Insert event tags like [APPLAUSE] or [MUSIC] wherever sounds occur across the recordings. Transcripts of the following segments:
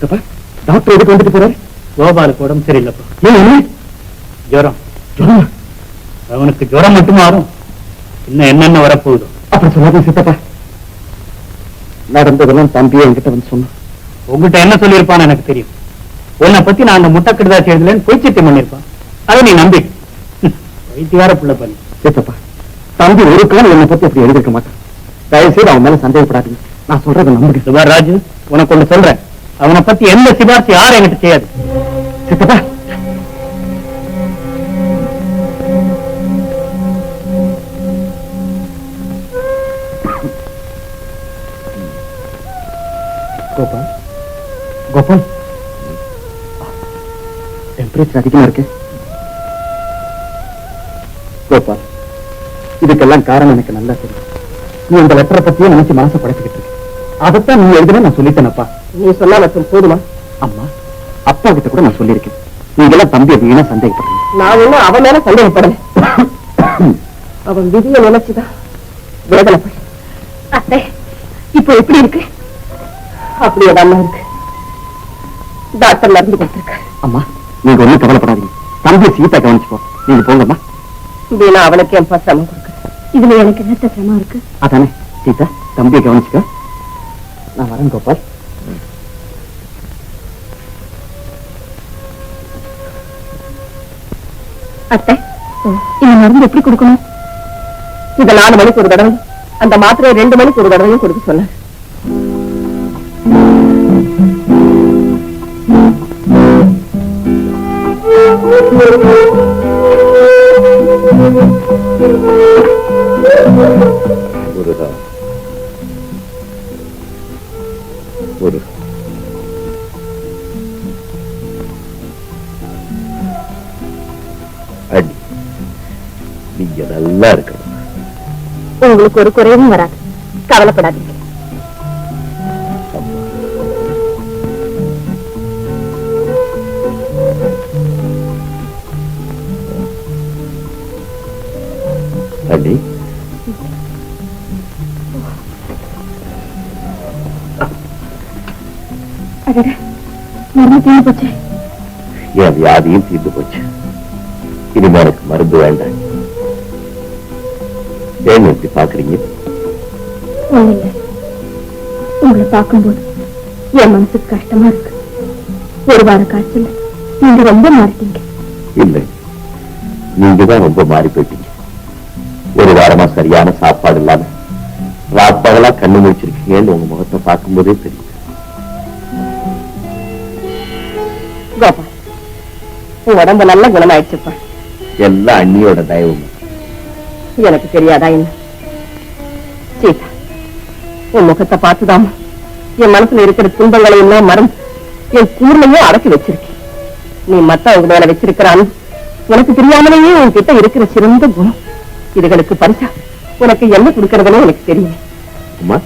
சித்தப்பா டாக்டர் எதுக்கு வந்துட்டு போறாரு? கோபாலுக்கு உடம்பு சரியில்லைப்பா. ஏன் என்ன? ஜுரம். ஜுரமா? அவனுக்கு ஜுரம் மட்டும் மாறும். இன்னும் என்னென்ன வரப்போகுதோ. அப்படி சொல்லாதீங்க சித்தப்பா. நடந்ததெல்லாம் தம்பியே என்கிட்ட வந்து சொன்னான். உங்ககிட்ட என்ன சொல்லியிருப்பான்னு எனக்கு தெரியும். உன்னை பத்தி நான் அந்த முட்டைக்கடுதாச்சு எழுதலன்னு பொய் சத்தியம் பண்ணிருப்பான் அதை நீ நம்பி. வைத்தியார புள்ள பண்ணி சித்தப்பா தம்பி ஒரு காலம் என்னை பத்தி அப்படி எழுதிருக்க மாட்டான். தயவு செய்து அவன் மேல சந்தேகப்படாதீங்க. நான் சொல்றதை நம்புங்க. சிவராஜ் உனக்கு ஒண்ணு சொல்றேன். அவனை பத்தி எந்த சிபாரிசு யாரும் என்கிட்ட செய்யாது. சித்தப்பா. கோபால் கோபால். டெம்பரேச்சர் அதிகமா இருக்கு. கோபால் இதுக்கெல்லாம் காரணம் எனக்கு நல்லா தெரியும். நீ இந்த லெட்டரை பத்தியே நினைச்சு மனசை படைச்சுக்கிட்டு இருக்கு. அதைத்தான் நீ எழுதுன நான் சொல்லிட்டேனப்பா. நீ சொன்னா மட்டும் போதுமா? அம்மா அப்பா கிட்ட கூட நான் சொல்லியிருக்கேன். நீங்க எல்லாம் தம்பி வீணா சந்தேகப்படுறீங்க. நான் ஒண்ணும் அவன் மேல சந்தேகப்படல. [COUGHS] அவன் விதியை நினைச்சுதான் வேதனைப்படு அத்தை இப்போ எப்படி இருக்கு? அப்படியே தான் இருக்கு. டாக்டர் மருந்து கொடுத்திருக்காரு. அம்மா நீங்க ஒண்ணும் கவலைப்படாதீங்க. தம்பி சீதா கவனிச்சுக்கோ. நீங்க போங்கம்மா. வீணா அவனுக்கு என் சிரமம் கொடுக்குறேன் இதுல எனக்கு என்ன சிரமம் இருக்கு? அதானே சீதா தம்பியை கவனிச்சுக்க. நான் வரேன் கோபால். அத்தை இந்த மருந்து எப்படி கொடுக்கணும்? இதை நாலு மணிக்கு ஒரு தடவை அந்த மாத்திரையை ரெண்டு மணிக்கு ஒரு தடவையும் கொடுக்க சொன்னார். உங்களுக்கு ஒரு குறைவும் வராது. கவலைப்படாதீங்க. அடி. மருந்து போச்சு. என் வியாதியும் தீர்ந்து போச்சு. இனிமே எனக்கு மருந்து வேண்டாம். ஏன் இப்படி பாக்குறீங்க உங்களை பார்க்கும்போது என் மனசுக்கு கஷ்டமா இருக்கு. ஒரு வார காய்ச்சல் நீங்க ரொம்ப மாறிட்டீங்க. இல்லை. நீங்க தான் ரொம்ப மாறி போயிட்டீங்க. ஒரு வாரமா சரியான சாப்பாடு இல்லாம ராப்பகலா கண்ணு முடிச்சிருக்கீங்கன்னு உங்க முகத்தை பார்க்கும்போதே தெரியும் கோபால் உன் உடம்பு நல்ல குணமாயிடுச்சுப்பா. எல்லாம் அண்ணியோட தயவு எனக்கு தெரியாதா என்ன? சீதா உன் முகத்தை பார்த்துதாமா என் மனசுல இருக்கிற துன்பங்களை எல்லாம் மறந்து என் கூர்மையும் அடக்கி வச்சிருக்கேன். நீ மத்தவங்க மேல வச்சிருக்கிற அன்பு உனக்கு தெரியாமலேயே உன்கிட்ட இருக்கிற சிறந்த குணம். இதுகளுக்கு பரிசா உனக்கு என்ன கொடுக்கறதுன்னு எனக்கு தெரியும் அம்மா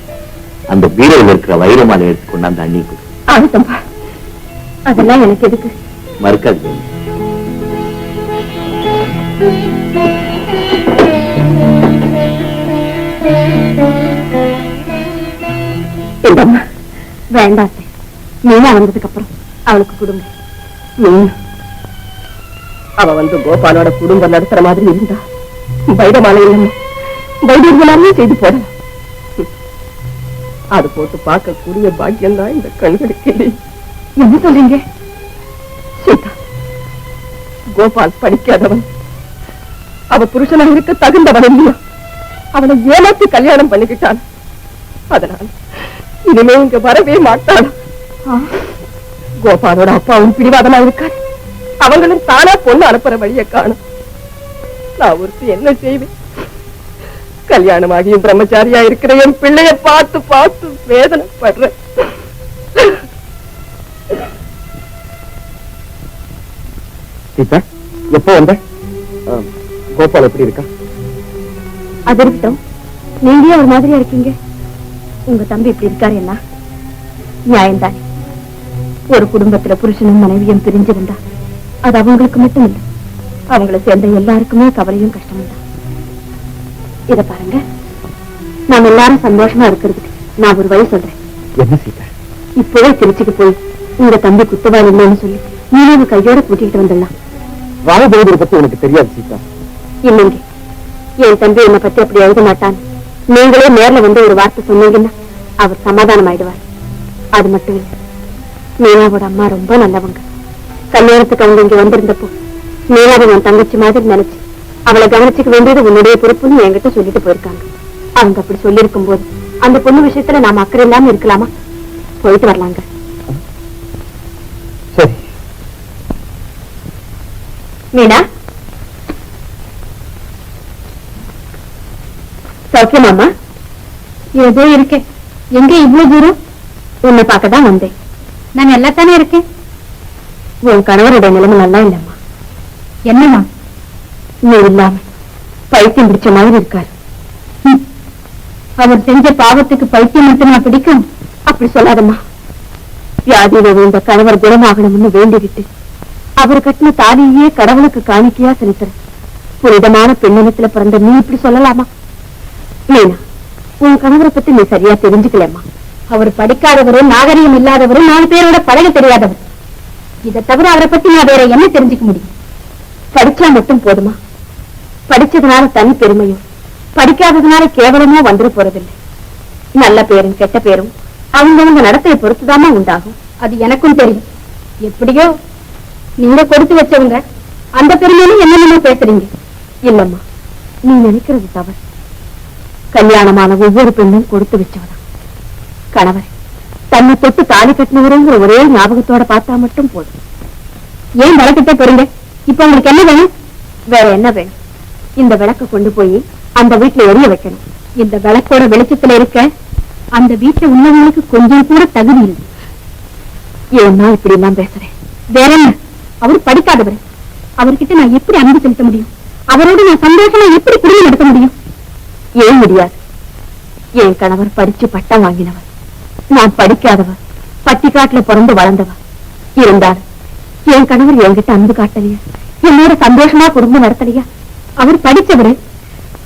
அந்த பீரோவில் இருக்கிற வைரமாலை எடுத்து கொண்டாந்து அண்ணி கொடு. ஆகட்டம்பா அதெல்லாம் எனக்கு எதுக்கு? மறுக்காது இந்தம்மா. வேண்டாம். மீனா வந்ததுக்கு அப்புறம் அவளுக்கு கொடுங்க. ம். அவ வந்து கோபாலோட குடும்பம் நடத்துற மாதிரி இருந்தா வைரமாலை இல்லைன்னு வைத்தியர்களாமே செய்து போடலாம். அது போட்டு பார்க்கக்கூடிய பாக்கியம் தான் இந்த கண்களுக்கு. இல்லை என்ன சொல்றீங்க? சீதா கோபால் படிக்காதவன். அவ புருஷனா இருக்க தகுந்தவன் இல்லையா அவனை ஏமாத்தி கல்யாணம் பண்ணிக்கிட்டான். அதனால இனிமே இங்க வரவே மாட்டான். கோபாலோட அப்பாவும் பிடிவாதமா இருக்காரு. அவங்களும் தானா பொண்ணு அனுப்புற வழியை காணும். நான் ஒருத்தி என்ன செய்வேன்? கல்யாணமாகியும் பிரம்மச்சாரியா இருக்கிற என் பிள்ளைய பார்த்து பார்த்து வேதனைப்படுறேன். சீதா எப்போ வந்த? கோபால் எப்படி இருக்கா? அது இருக்கட்டும் நீங்க ஒரு மாதிரியா இருக்கீங்க. உங்க தம்பி இப்படி இருக்காரு என்ன? நியாயம்தானே. ஒரு குடும்பத்துல புருஷனும் மனைவியும் பிரிஞ்சிருந்தா அது அவங்களுக்கு மட்டும் இல்ல அவங்கள சேர்ந்த எல்லாருக்குமே கவலையும் கஷ்டமும் தான். இத பாருங்க. நாம எல்லாரும் சந்தோஷமா இருக்கிறதுக்கு நான் ஒரு வழி சொல்றேன். என்ன சீதா? இப்பவே திருச்சிக்கு போய் உங்க தம்பி குத்தவாளி இல்லைன்னு சொல்லி மீனாவை கையோட கூட்டிகிட்டு வந்துடலாம். ராமபகதூர் பத்தி உனக்கு தெரியாது சீதா. இல்லைங்க. என் தம்பி என்னை பத்தி அப்படி எழுத மாட்டான். நீங்களே நேர்ல வந்து ஒரு வார்த்தை சொன்னீங்கன்னா அவர் சமாதானம் ஆயிடுவார் அது மட்டும் இல்லை மீனாவோட அம்மா ரொம்ப நல்லவங்க. கல்யாணத்துக்கு அவங்க இங்க வந்திருந்தப்போ மீனாவை என் தங்கச்சி மாதிரி நினைச்சு அவளை கவனிச்சுக்க வேண்டியது உன்னுடைய பொறுப்புன்னு என்கிட்ட சொல்லிட்டு போயிருக்காங்க. அவங்க அப்படி சொல்லியிருக்கும் போது அந்த பொண்ணு விஷயத்துல நாம அக்கறை இல்லாம இருக்கலாமா? போயிட்டு வரலாங்க. மீனா? சௌக்கியமாமா ஏதோ இருக்கேன். எங்க இவ்வளவு தூரம்? உன்னை பார்க்க தான் வந்தேன். நான் நல்லா தானே இருக்கேன்? உன் கணவருடைய நிலைமை நல்லா இல்லம்மா. என்னம்மா? நீ இல்லாம பைத்தியம் பிடிச்ச மாதிரி இருக்காரு. அவர் செஞ்ச பாவத்துக்கு பைத்தியம் மட்டுமா பிடிக்கும். அப்படி சொல்லாதம்மா. வியாதியில விழுந்த கணவர் குணமாகணும்னு வேண்டிக்கிட்டு அவர் கட்டின தாலியே கடவுளுக்கு காணிக்கையா செலுத்துற புனிதமான பெண்ணினத்துல பிறந்த நீ இப்படி சொல்லலாமா? மீனா உன் கணவரை பத்தி நீ சரியா தெரிஞ்சுக்கலம்மா அவர் படிக்காதவரு நாகரிகம் இல்லாதவரு நாலு பேரோட பழக தெரியாதவர். இதை தவிர அவரை பத்தி நான் வேற என்ன தெரிஞ்சுக்க முடியும்? படிச்சா மட்டும் போதுமா? படிச்சதுனால தனி பெருமையும் படிக்காததுனால கேவலமோ வந்துட போறதில்லை. நல்ல பேரும் கெட்ட பேரும் அவங்கவங்க நடத்தையை பொறுத்துதாமா உண்டாகும். அது எனக்கும் தெரியும். எப்படியோ நீங்க கொடுத்து வச்சவங்க அந்த பெருமையில என்னென்னமோ பேசுறீங்க. இல்லம்மா நீ நினைக்கிறது தவறு. கல்யாணமான ஒவ்வொரு பெண்ணும் கொடுத்து வச்சவதான். கணவர் தன்னை தொட்டு தாலி கட்டினவருங்கிற ஒரே ஞாபகத்தோட பார்த்தா மட்டும் போதும். ஏன் விளக்கிட்டே போறீங்க இப்ப உங்களுக்கு என்ன வேணும்? வேற என்ன வேணும்? இந்த விளக்க கொண்டு போய் அந்த வீட்டுல எரிய வைக்கணும். இந்த விளக்கோட வெளிச்சத்துல இருக்க அந்த வீட்டுல உள்ளவங்களுக்கு கொஞ்சம் கூட தகுதி இல்லை. ஏன்னா இப்படி எல்லாம் பேசுறேன் வேற என்ன? அவர் படிக்காதவர். அவர்கிட்ட நான் எப்படி அன்பு செலுத்த முடியும்? அவரோட நான் சந்தோஷமா எப்படி குடும்பம் நடத்த முடியும்? ஏன் முடியாது? என் கணவர் படிச்சு பட்டம் வாங்கினவர். நான் படிக்காதவர் பட்டிக்காட்டுல பிறந்து வளர்ந்தவர். இருந்தாலும் என் கணவர் என்கிட்ட அன்பு காட்டலையா? என்னோட சந்தோஷமா குடும்பம் நடத்தலையா? அவர் படிச்சவரு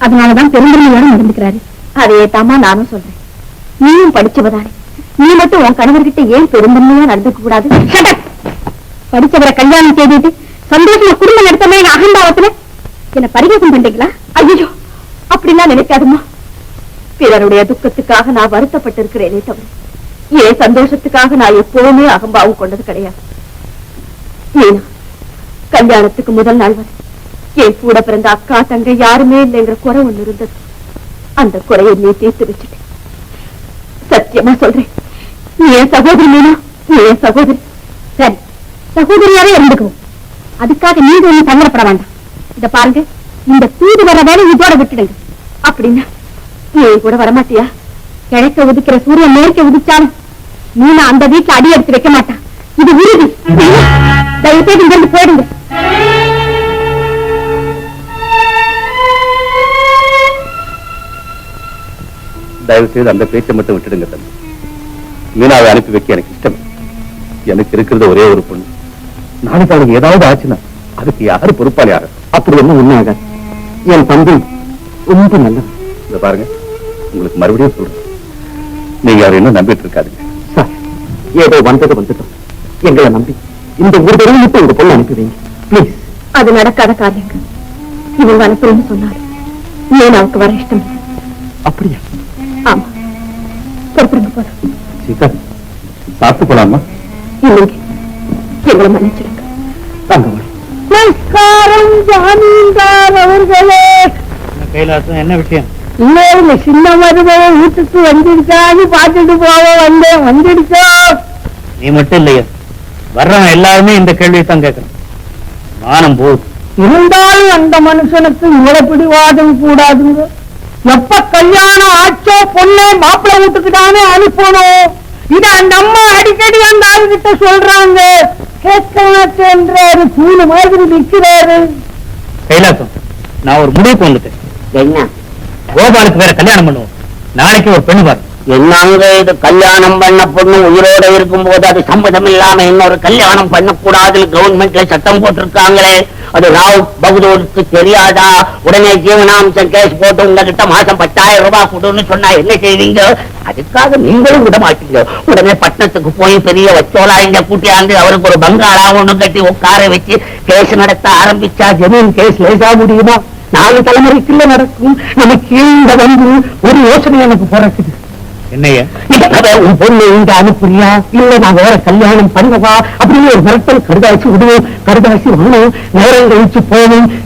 அதனாலதான் பெருந்தன்மையோட நடந்துக்கிறாரு. அதே தாமா நானும் சொல்றேன். நீயும் படிச்சவதானே. நீ மட்டும் உன் கணவர்கிட்ட ஏன் பெருந்தன்மையா நடந்துக்க கூடாது? படிச்சவரை கல்யாணம் செய்துட்டு சந்தோஷமா குடும்பம் நடத்தமே அகம்பாவத்துல? என்ன பரிகாசம் பண்றீங்களா? ஐயோ அப்படிலாம் நினைக்காதுமா? பிறருடைய துக்கத்துக்காக நான் வருத்தப்பட்டிருக்கிறேனே தவிர என் சந்தோஷத்துக்காக நான் எப்பவுமே அகம்பாவம் கொண்டது கிடையாது? மீனா கல்யாணத்துக்கு முதல் நாள் வரை என் கூட பிறந்த அக்கா தங்க யாருமே இல்லைங்கிற குறை ஒண்ணு இருந்தது. அந்த குறையை நீ தீர்த்து வச்சுட்ட சத்தியமா சொல்றேன். நீ என் சகோதரி மீனா? நீ என் சகோதரி. சரி சகோதரியாவே இருந்துக்குவோம் அதுக்காக நீங்க ஒண்ணு சங்கடப்பட வேண்டாம். இத பாருங்க. இந்த தூது வர வேலை இதோட விட்டுடுங்க. அப்படின்னா நீ கூட வரமாட்டியா? கிழக்க உதிக்கிற சூரியன் மேற்க உதிச்சாலும் மீனா அந்த வீட்டுல அடி எடுத்து வைக்க மாட்டான். இது உறுதி. தயவு செய்து போயிடுங்க. தயவு செய்து அந்த பேச்சை மட்டும் விட்டுடுங்க தம்பி. மீனாவை அனுப்பி வைக்க எனக்கு இஷ்டம். எனக்கு இருக்கிறது ஒரே ஒரு பொண்ணு. நாளைக்கு அவளுக்கு ஏதாவது ஆச்சுன்னா அதுக்கு யாரு பொறுப்பாளையாரு அப்படி ஒண்ணு உண்மையாக என் தம்பி ரொம்ப இத பாருங்க. உங்களுக்கு மறுபடியும் சொல்றேன். நீங்க அவரை இன்னும் நம்பிட்டு இருக்காதுங்க. சார் ஏதோ வந்தது வந்துட்டோம். எங்களை நம்பி இந்த ஒரு தடவை மட்டும் உங்க பொண்ணு அனுப்பி வைங்க ப்ளீஸ் அது நடக்காத காரியங்க இவங்க அனுப்புறேன்னு சொன்னாரு. மீனாவுக்கு வர இஷ்டம். அப்படியா? ஆமா. பொறுப்புங்க போதும். சீதா சாப்பிட்டு போலாமா? இல்லைங்க. எங்களை மன்னிச்சிடுங்க. வாங்க வாங்க. நமஸ்காரம் ஜாமீன்தார் அவர்களே. கைலாசம் என்ன விஷயம்? இன்னொரு சின்ன மருமக வீட்டுக்கு வந்துடுச்சான்னு பார்த்துட்டு போக வந்தேன். வந்துடுச்சோ? நீ மட்டும் இல்லையா. வர்றவன் எல்லாருமே இந்த கேள்வியை தான் கேட்கணும். மானம் போகுது இருந்தாலும் அந்த மனுஷனுக்கு இவ்வளவு பிடிவாதம் கூடாதுங்க. எப்ப கல்யாணம் ஆச்சோ பொண்ணு மாப்பிள்ளை வீட்டுக்கு தானே அனுப்பணும்? இத அந்த அம்மா அடிக்கடி அந்த ஆளுகிட்ட சொல்றாங்க. கேட்க மாட்டேன்றாரு பூனை மாதிரி நிக்கிறாரு கைலாசம் நான் ஒரு முடிவுக்கு வந்துட்டேன். என்ன? கோபாலுக்கு வேற கல்யாணம் பண்ணுவோம். நாளைக்கு ஒரு பெண்ணு பாரு. என்னங்க இது கல்யாணம் பண்ண பொண்ணு உயிரோட இருக்கும்போது அது சம்மதம் இல்லாம இன்னொரு கல்யாணம் பண்ணக்கூடாதுன்னு கவர்மெண்ட்ல சட்டம் போட்டிருக்காங்களே. அது ராவ் பகதூருக்கு தெரியாதா? உடனே ஜீவனாம்சம் கேஸ் போட்டு உங்ககிட்ட மாசம் பத்தாயிரம் ரூபாய் கொடுன்னு சொன்னா என்ன செய்வீங்க? அதுக்காக நீங்களும் விட மாட்டீங்க. உடனே பட்டணத்துக்கு போய் பெரிய வச்சோலா இங்க கூட்டியாந்து அவருக்கு ஒரு பங்காளா ஒண்ணு கட்டி உட்கார வச்சு கேஸ் நடத்த ஆரம்பிச்சா ஜமீன் கேஸ் லேசா முடியுமா? நாலு தலைமுறைக்குள்ள நடக்கும். நமக்கு இந்த வந்து ஒரு யோசனை எனக்கு பிறக்குது. என்னையா? உன் பொண்ணு இங்க அனுப்புறியா? இல்ல நான் வேற கல்யாணம் பண்ணவா அப்படின்னு ஒரு மிரட்டல் கருதாசி விடுவோம். கருதாசி வாங்கணும் நேரம் கழிச்சு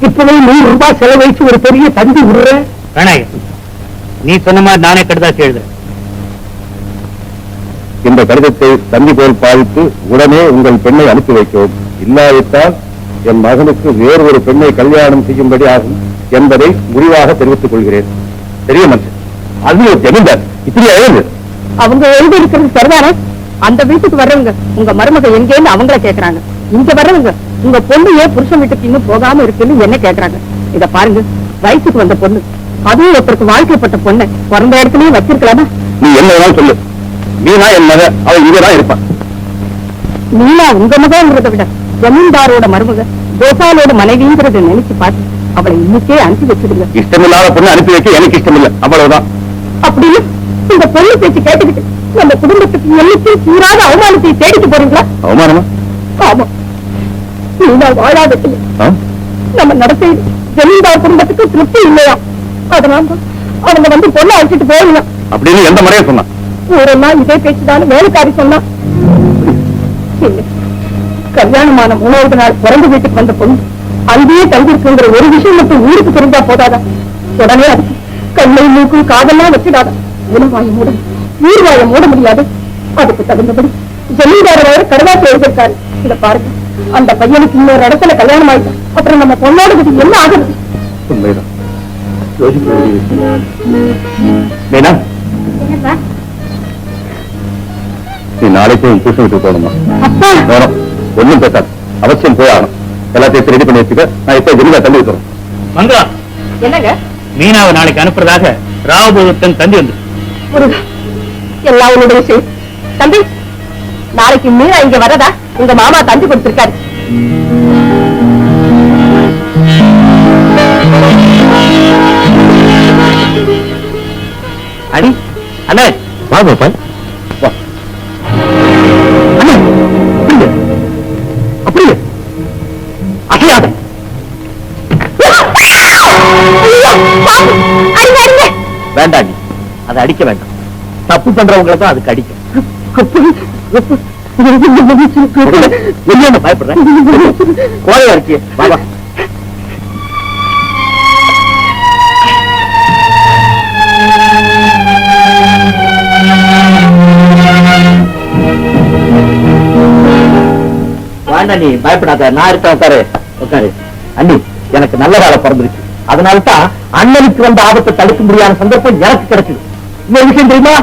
இப்பவே நூறு ரூபாய் செலவழிச்சு ஒரு பெரிய தந்தி விடுறேன் வேணாயா நீ சொன்ன மாதிரி நானே கடுதாசி எழுதுறேன். இந்த கடிதத்தை தந்தி போல் பாவித்து உடனே உங்கள் பெண்ணை அனுப்பி வைக்கவும். இல்லாவிட்டால் என் மகனுக்கு வேறு ஒரு பெண்ணை கல்யாணம் செய்யும்படி ஆகும் என்பதை முடிவாக தெரிவித்துக் கொள்கிறேன். பெரிய மனுஷன். அது ஒரு ஜமீன்தார் இப்படி எழுது அவங்க எழுதி இருக்கிறது சரிதானே? அந்த வீட்டுக்கு வர்றவங்க உங்க மருமக எங்கேன்னு அவங்கள கேக்குறாங்க. இங்க வர்றவங்க உங்க பொண்ணு ஏன் புருஷன் வீட்டுக்கு இன்னும் போகாம இருக்குன்னு என்ன கேக்குறாங்க. இத பாருங்க வயசுக்கு வந்த பொண்ணு அதுவும் ஒருத்தருக்கு வாழ்க்கைப்பட்ட பொண்ணு பிறந்த இடத்துலயே வச்சிருக்கலாமா? நீ என்ன வேணாலும் சொல்லு. நீனா என் மக அவ இங்கதான் இருப்பான் நீலா உங்க மகங்கிறத விட ஜமீன்தாரோட மருமக கோபாலோட மனைவிங்கிறத நினைச்சு பார்த்து அவளை இன்னைக்கே அனுப்பி வச்சிருங்க இஷ்டமில்லாத பொண்ணு அனுப்பி வைக்க எனக்கு இஷ்டம் இல்ல அவ்வளவுதான். அப்படின்னு இந்த பொண்ணு பேச்சு கேட்டுக்கிட்டு நம்ம குடும்பத்துக்கு என்னைக்கும் சீராத அவமானத்தை தேடிட்டு போறீங்களா? அவமானமா? ஆமா. வாழாதது ஆ? நம்ம நடத்தை ஜமீன்தார் குடும்பத்துக்கு திருப்தி இல்லையா? அதனால தான் அவங்க வந்து பொண்ணை அழைச்சிட்டு போகலாம் அப்படின்னு எந்த முறையும் சொன்னான் ஊரெல்லாம் இதே பேச்சுதான் வேலைக்காரி சொன்னா. கல்யாணமான மூணாவது நாள் பிறந்த வீட்டுக்கு வந்த பொண்ணு அங்கேயே தங்கியிருக்குங்கிற ஒரு விஷயம் மட்டும் ஊருக்கு தெரிஞ்சா போதாதா? உடனே அதுக்கு கண்ணை மூக்கும் காதெல்லாம் வச்சிடாத. உணவாய மூட நீர்வாய மூட முடியாது. அதுக்கு தகுந்தபடி ஜமீன்தார் வேற கடவாசி எழுதியிருக்காரு. இத பாருங்க. அந்த பையனுக்கு இன்னொரு இடத்துல கல்யாணம் ஆயிட்டா அப்புறம் நம்ம பொண்ணோட என்ன ஆகுது? உண்மைதான். நீ நாளைக்கு உன் போகணுமா? வேணும். பேசாது. அவசியம் போய் ஆகணும். எல்லாத்தையும் ரெடி பண்ணி வச்சுக்க. நான் இப்ப ஜெனிதா தள்ளி வைக்கிறோம் என்னங்க? மீனாவை நாளைக்கு அனுப்புறதாக ராவபூதத்தன் தந்தி வந்து. எல்லாம் உன்னுடைய தம்பி நாளைக்கு மீரா இங்க வரதா? உங்க மாமா தந்தி கொடுத்திருக்காரு. அடி அண்ணே. வா கோபால். வேண்டாம் நீ அதை அடிக்க வேண்டாம். தப்பு பண்றவங்களை தான் அதுக்கு அடிக்கும். என்ன பயப்படுறேன். கோழையா வேண்டாம் நீ பயப்படாத. நான் இருக்கேன் உட்காரு. உட்காரு. அண்ணி எனக்கு நல்ல வேலை பிறந்துருச்சு அதனால தான் அண்ணனுக்கு வந்த ஆபத்தை தடுக்க முடியாத சந்தர்ப்பம் எனக்கு கிடைச்சது. இன்னொரு விஷயம் தெரியுமா?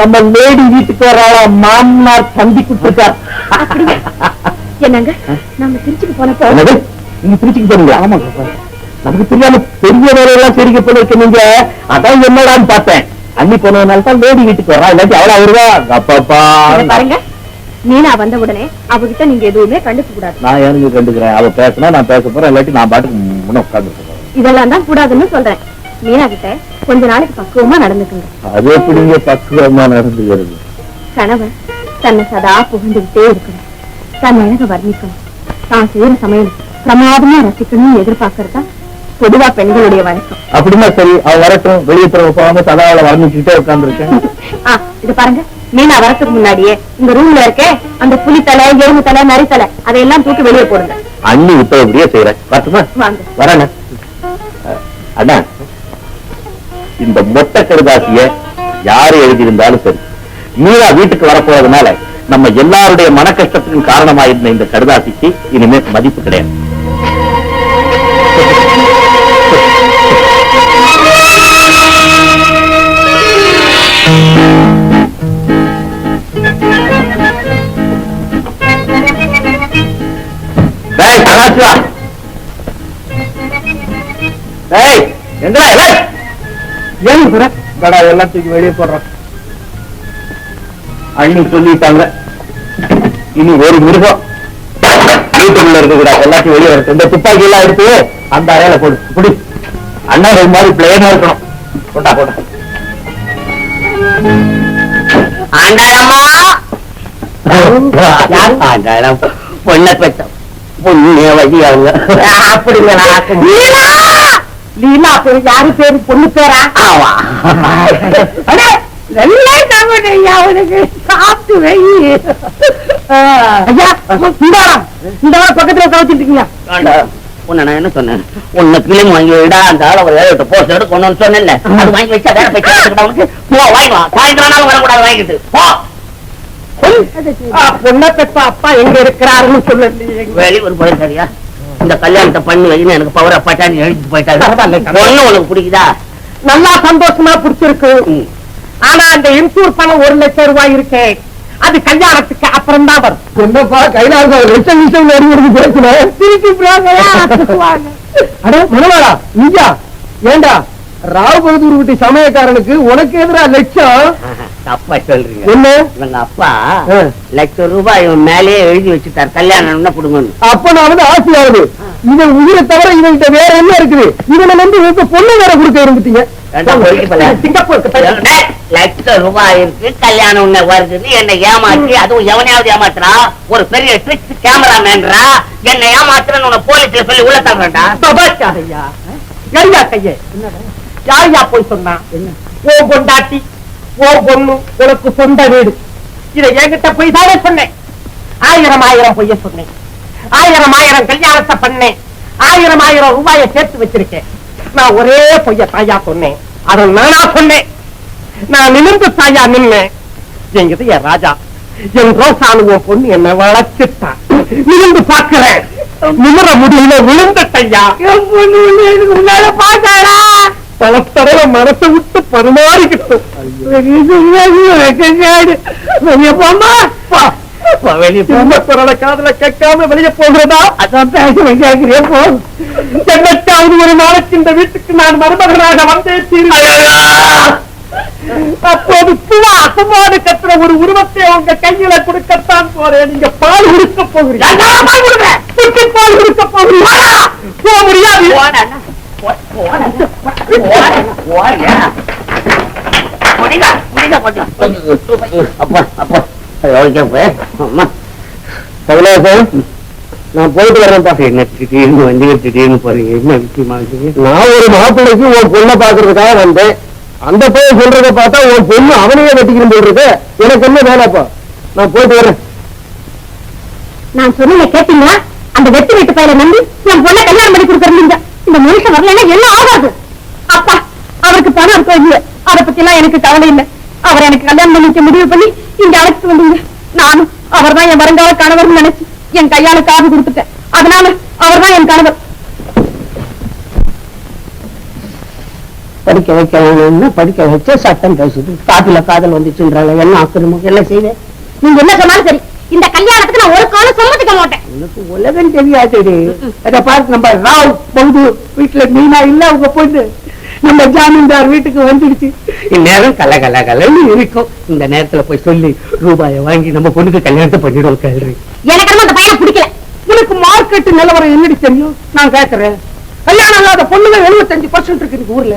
நம்ம லேடி வீட்டுக்கு வர மாமனார் சந்தி கொடுத்துருக்கார் என்னங்க? நாம திருச்சிக்கு போனப்போ நீங்க திருச்சிக்கு போறீங்களா ஆமா நமக்கு தெரியாம பெரிய வேலையெல்லாம் தெரிவிக்க போல இருக்க நீங்க. அதான் என்னடான்னு பார்த்தேன். அண்ணி போனதுனால தான் லேடி வீட்டுக்கு வரா இல்லாட்டி அவளா வருவா? அப்பப்பா பாருங்க. மீனா வந்த உடனே அவகிட்ட நீங்க எதுவுமே கண்டுக்க கூடாது. நான் எனக்கு கண்டுக்கிறேன்? அவ பேசினா நான் பேச போறேன் இல்லாட்டி நான் பாட்டுக்கு முன்ன உட்கார்ந்து இதெல்லாம் தான் கூடாதுன்னு சொல்றேன். மீனா கிட்ட கொஞ்ச நாளைக்கு பக்குவமா நடந்துக்குங்க. அது எப்படிங்க பக்குவமா நடந்துகிறது கணவன் தன்னை சதா புகழ்ந்துகிட்டே இருக்கணும். தன் அழக வர்ணிக்கணும். தான் செய்யற சமையல் பிரமாதமா ரசிக்கணும்னு எதிர்பார்க்கறதா பொதுவா பெண்களுடைய வழக்கம். அப்படின்னா சரி அவ வரட்டும். வெளியே தர போகாம சதா அவளை ஆ இது பாருங்க. மீனா வரத்துக்கு முன்னாடியே இந்த ரூம்ல இருக்கே அந்த புலி தலை எறும்பு தலை நரி தலை அதையெல்லாம் தூக்கி வெளியே போடுங்க. அண்ணி இப்ப இப்படியே செய்யறேன். வரட்டுமா? வாங்க. வரேண்ணே அண்ணா இந்த மொட்டை கடுதாசிய யாரு எழுதியிருந்தாலும் சரி மீரா வீட்டுக்கு வரப்போறதுனால நம்ம எல்லாருடைய மன கஷ்டத்துக்கும் காரணமாயிருந்த இந்த கடுதாசிக்கு இனிமே மதிப்பு கிடையாது. டேய், டேய், எங்கடா? இவன்? ஏன்? இந்தாடா, எல்லாம் தூக்கி வெளியே போடுறான் அண்ணி சொல்லிட்டாங்க. இனி ஒரு மிருகம் வீட்டுக்குள்ள இருக்க கூடாது எல்லாத்தையும் வெளியே இந்த துப்பாக்கி எல்லாம் எடுத்து அந்த அறையில போடு. குடி அண்ணா ஒரு மாதிரி பிளேனா இருக்கணும். கொண்டா கொண்டா ஆண்டாளம்மா யாரு? ஆண்டாளம் பொண்ணை பெற்ற பொண்ணே வழி அவங்க அப்படிங்களா லீலா பேரு யாரு பேரு பொண்ணு பேரா? ஆமா [LAUGHS] நல்லா சாப்பிடுறியா அவனுக்கு சாப்பிட்டு வை. ஐயா இந்த வாரம் இந்த வாரம் பக்கத்துல கவச்சிட்டு இருக்கீங்க. உன்னை நான் என்ன சொன்னேன்? உன்னை பிலிம் வாங்கி விடா அந்த ஆள ஒரு ஏழு போஸ்ட் எடுத்து கொண்டு வந்து சொன்னேன்ல. அது வாங்கி வச்சா வேற போய் போ சாயந்தரம் வரக்கூடாது வாங்கிட்டு போ. பொண்ணை பெற்ற அப்பா எங்க இருக்கிறாருன்னு சொல்லலையே வெளியூர் போய் சரியா? இந்த கல்யாணத்தை பண்ணி வைன்னு எனக்கு பவர பட்டாணி எழுதிட்டு போயிட்டாரு. பொண்ணு உனக்கு பிடிக்குதா? நல்லா சந்தோஷமா பிடிச்சிருக்கு. ஆனா அந்த இன்சூர் பணம் ஒரு லட்சம் ரூபாய் இருக்கே. அது கல்யாணத்துக்கு அப்புறம் தான் வரும். என்னப்பா கைலாச லட்சம் திருப்பி அட மனவாடா நீயா ஏண்டா ராவ் பகதூர் வீட்டு சமயக்காரனுக்கு உனக்கு எதிரா லட்சம்? தப்பா சொல்றீங்க. என்ன? இவங்க அப்பா ஆ. லட்சம் ரூபாய் இவன் மேலேயே எழுதி வச்சுட்டார். கல்யாணம்னா கொடுங்கன்னு. அப்ப நான் வந்து ஆசையாகுது இவன் உயிரை தவிர இவன்கிட்ட வேற என்ன இருக்குது? இவனை வந்து உங்க பொண்ணு வேற கொடுக்க இருந்துட்டீங்க லட்சம் ரூபாய் இருக்கு கல்யாணம் உன்னை வருதுன்னு என்னை ஏமாத்தி அதுவும் எவனையாவது ஏமாத்துறா? ஒரு பெரிய ட்ரிக் கேமராமேன்றா என்னை ஏமாத்துறன்னு உன்னை போலீஸ்ல சொல்லி உள்ள தள்ளுறா ஐயா கரியா கையே? யாரையா போய் சொன்னா? ஓ பொண்டாட்டி. ஓ பொண்ணு உனக்கு சொந்த வீடு. இதை என்கிட்ட போய் தானே சொன்னேன். ஆயிரம் ஆயிரம் பொய்ய சொன்னேன். ஆயிரம் ஆயிரம் கல்யாணத்தை பண்ணேன். ஆயிரம் ஆயிரம் ரூபாயை சேர்த்து வச்சிருக்கேன். நான் ஒரே பொய்ய தாயா சொன்னேன். அதை நானா சொன்னேன். நான் நிமிர்ந்து தாயா நின்னேன். என்கிட்ட என் ராஜா என் ரோசானு பொண்ணு என்ன வளர்த்துட்டான் நிமிர்ந்து பாக்குறேன் நிமிர முடியல விழுந்துட்டையா என் பொண்ணு எனக்கு முன்னால பாத்தாரா பல தடவை மனசை விட்டு பரிமாறிக்கிட்டு வெளியே போமா வெளியே கேட்காம வெளியே போகிறதா அதான் பேச வைக்கிறே போ ஒரு நாளைக்கு இந்த வீட்டுக்கு நான் மருமகனாக வந்தே தீர்வு அப்போது சும்மா அசமாடு ஒரு உருவத்தை உங்க கையில கொடுக்கத்தான் போறேன் நீங்க பால் கொடுக்க போகிறீங்க பால் கொடுக்கிறேன். பால் கொடுக்க போகிறீங்க போக முடியாது அப்பா அப்பா போய் நான் போயிட்டு வரேன்ப்பா என்ன திடீர்னு வந்து திடீர்னு போறீங்க என்ன விஷயமா நான் ஒரு மாப்பிள்ளைக்கு உன் பொண்ணை பாக்குறதுக்காக வந்தேன் அந்த பையன் சொல்றத பார்த்தா உன் பொண்ணு அவனையே வெட்டிக்கணும் போடுறது எனக்கு என்ன வேலைப்பா நான் போயிட்டு வரேன் நான் சொன்னதை கேட்டீங்களா? அந்த வெட்டி வெட்டு பையனை நம்பி என் பொண்ணை கல்யாணம் பண்ணி கொடுக்கறீங்க இந்த மனுஷன் வரலன்னா என்ன ஆகாது? அப்பா அவருக்கு பணம் இருக்கோ இல்லையோ? அதை பத்தி எல்லாம் எனக்கு கவலை இல்லை. அவர் எனக்கு கல்யாணம் பண்ணிக்க முடிவு பண்ணி இங்க அழைச்சிட்டு வந்தீங்க. நானும் அவர் தான் என் வருங்கால கணவர்னு நினைச்சு என் கையால காது கொடுத்துட்டேன். அதனால அவர் தான் என் கணவர். படிக்க வைக்கணும்னு படிக்க வச்சு சட்டம் பேசுது. காதுல காதல் வந்துச்சுன்றாங்க என்ன ஆக்கிரமம் என்ன செய்வேன் நீங்க என்ன சொன்னாலும் சரி. இந்த கல்யாணத்துக்கு நான் ஒரு காலம் சம்மதிக்க மாட்டேன். உனக்கு உலகம் தெரியாது அத பார்த்து நம்ம ராவ் பகுது வீட்டுல மீனா இல்ல உங்க பொண்ணு. நம்ம ஜாமீன்தார் வீட்டுக்கு வந்துடுச்சு. இந்நேரம் கல கல கலன்னு இருக்கும். இந்த நேரத்துல போய் சொல்லி ரூபாயை வாங்கி நம்ம பொண்ணுக்கு கல்யாணத்தை பண்ணிடுவோம் கல்றி. எனக்கு அந்த பையனை பிடிக்கல. உனக்கு மார்க்கெட் நிலவரம் என்னடி தெரியும்? நான் கேட்கறேன் கல்யாணம் இல்லாத பொண்ணுங்க எழுபத்தஞ்சு பர்சன்ட் இருக்கு இந்த ஊர்ல.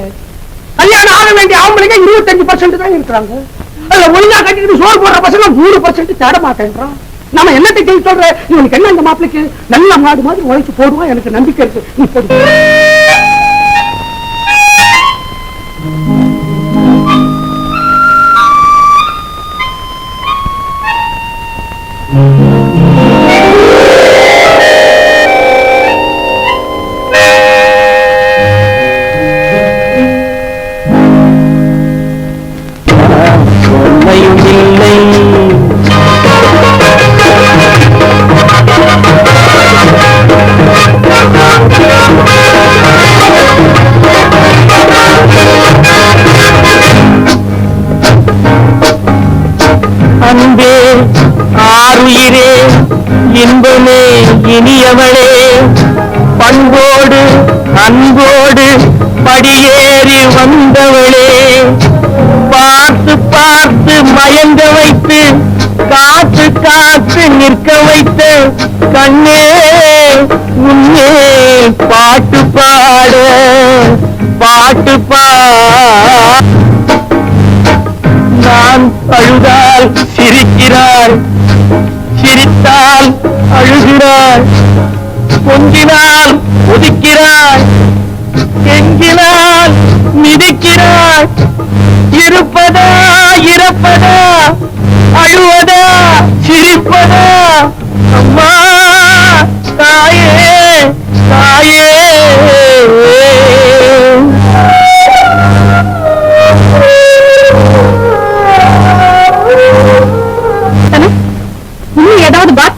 கல்யாணம் ஆக வேண்டிய ஆம்பளைங்க இருபத்தஞ்சு பர்சன்ட் தான் இருக்கிறாங்க. அதுல ஒழுங்கா கட்டிட்டு சோறு போடுற பசங்க நூறு பர்சன்ட் தேட மாட்டேன்றான். நம்ம என்னத்தை செய்ய சொல்ற? இவனுக்கு என்ன இந்த மாப்பிளைக்கு? நல்ல மாடு மாதிரி உழைச்சு போடுவான். எனக்கு நம்பிக்கை இருக்கு. நீ அழுதால் சிரிக்கிறாள் சிரித்தால் அழுகிறாள் கொஞ்சினால் ஒதுக்கிறாள் கெஞ்சினால் மிதிக்கிறாள் இருப்பதா இறப்பதா? அழுவதா சிரிப்பதா? அம்மா தாயே தாயே.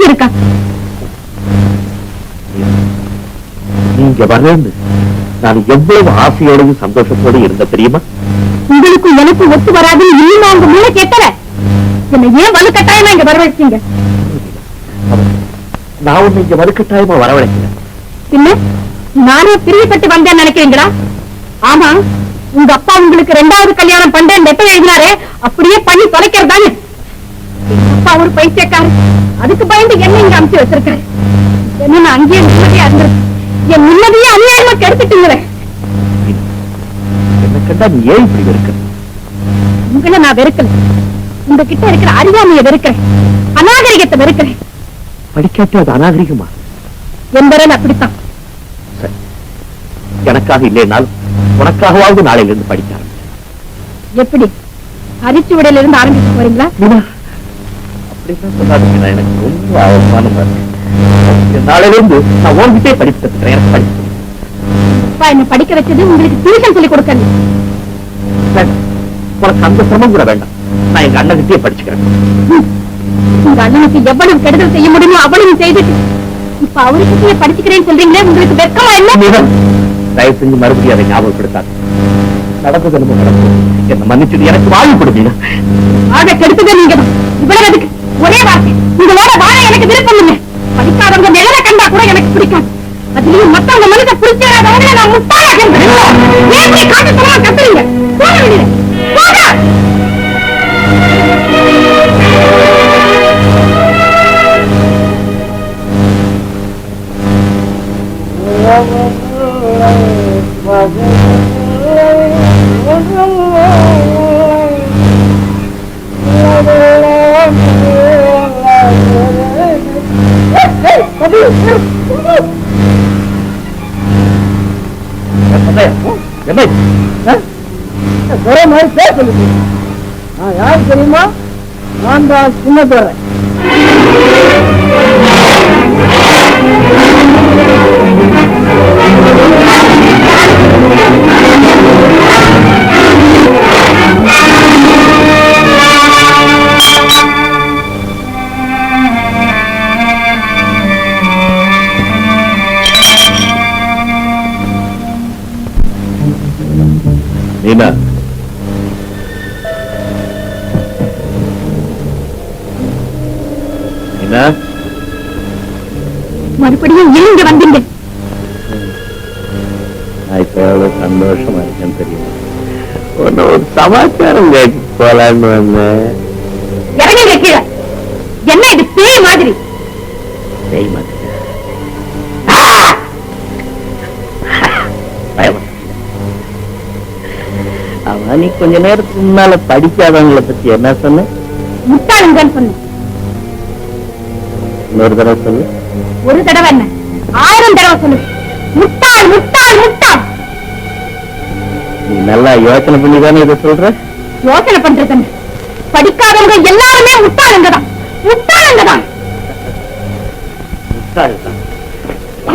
இருக்கா. நீங்க வரேன்னு நான் எவ்வளவு ஆசையோடையும் சந்தோஷத்தோடையும் இருந்த தெரியுமா? உங்களுக்கும் எனக்கும் ஒத்து வராதுன்னு இன்னும் உங்க முன்ன கேட்கல என்ன ஏன் வலு கட்டாயமா இங்க வரவழைச்சீங்க? நான் உன்னை இங்க வலுக்கட்டாயமா வரவழைக்கல. பின்ன நானே பிரியப்பட்டு வந்தேன்னு நினைக்கிறீங்களா? ஆமா உங்க அப்பா உங்களுக்கு ரெண்டாவது கல்யாணம் பண்றேன் லெட்டர் எழுதினாரே அப்படியே பண்ணி தொலைக்கிறது தானே எங்க அப்பா ஒரு பைத்தியக்காரர் அதுக்கு பயந்து என்ன இங்க அமுச்சு வச்சிருக்காரு என்ன நான் அங்கேயே நிம்மதியா இருந்திருக்கேன் என் நிம்மதியே அநியாயமா கெடுத்துட்டுங்கிறேன். என்ன கண்டா நீ ஏன் இப்படி இருக்க உங்களை நான் வெறுக்கல. உங்ககிட்ட இருக்கிற அறியாமையை வெறுக்கிறேன். அநாகரிகத்தை வெறுக்கிறேன். படிக்காட்டி அது அநாகரிகமா? என்பவன் அப்படித்தான். சரி. எனக்காக இல்லைனாலும் உனக்காகவாவது நாளையில இருந்து படிக்க ஆரம்பிச்சேன் எப்படி? அரிச்சு விடையில இருந்து ஆரம்பிக்க போறீங்களா? அப்படிதான் சொல்லாதீங்க நான் எனக்கு ரொம்ப அவமானமா இருக்கு. நாளையில இருந்து நான் உன்கிட்டே படிப்பு கத்துக்கிறேன் எனக்கு படிப்பு. தெரியும். அப்பா என்ன படிக்க வச்சது உங்களுக்கு டியூஷன் சொல்லி கொடுக்கல உனக்கு அந்த சிரமம் கூட வேண்டாம். நான் எங்க அண்ணன்கிட்டயே படிச்சுக்கிறேன். உங்க அண்ணனுக்கு எவ்வளவு கெடுதல் செய்ய முடியுமோ அவ்வளவு செய்துட்டு. இப்ப அவருக்கு படிச்சுக்கிறேன்னு சொல்றீங்களே உங்களுக்கு வெக்கமா இல்ல தயவு செஞ்சு மறுபடியும் அதை ஞாபகப்படுத்தாது. நடந்தது நடந்தது. என்ன மன்னிச்சுட்டு எனக்கு வாழ்வு கொடுத்தீங்க ஆக கெடுத்தது நீங்க இவ்வளவு எதுக்கு? ஒரே வார்த்தை. உங்களோட வாழ எனக்கு விருப்பம் இல்லை. படிக்காதவங்க நிழல கண்டா கூட எனக்கு பிடிக்காது அதுலயும் மத்தவங்க மனதை பிடிச்சாதவங்க நான் முட்டாளாக ஏன் காட்டுத்தனமா கத்துறீங்க? போக வெளியில போக! மாதிரி பேர் சொல்லுது நான் யாரு தெரியுமா நான் மறுபடியும் ஏன் இங்க வந்தீங்க சந்தோஷமா இருக்கேன்னு தெரியும் ஒரு சமாச்சாரம் கேட்டு போலான்னு வந்தேன். இறங்குங்க கீழே. என்ன இது பேய் மாதிரி? பேய் மாதிரி. அவன் நீ கொஞ்ச நேரத்துக்கு முன்னால படிக்காதவங்களை பத்தி என்ன சொன்ன? முட்டாளுங்கன்னு சொன்னேன். இன்னொரு தடவை சொல்லு. ஒரு தடவை என்ன? ஆயிரம் தடவை சொல்லு. முட்டாள் முட்டாள் முட்டாள். நீ நல்லா யோசனை பண்ணி தானே இதை சொல்ற? யோசனை பண்றது? படிக்காதவங்க எல்லாருமே முட்டாளுங்க தான் முட்டாளுங்க தான் முட்டாள்தான். ஆ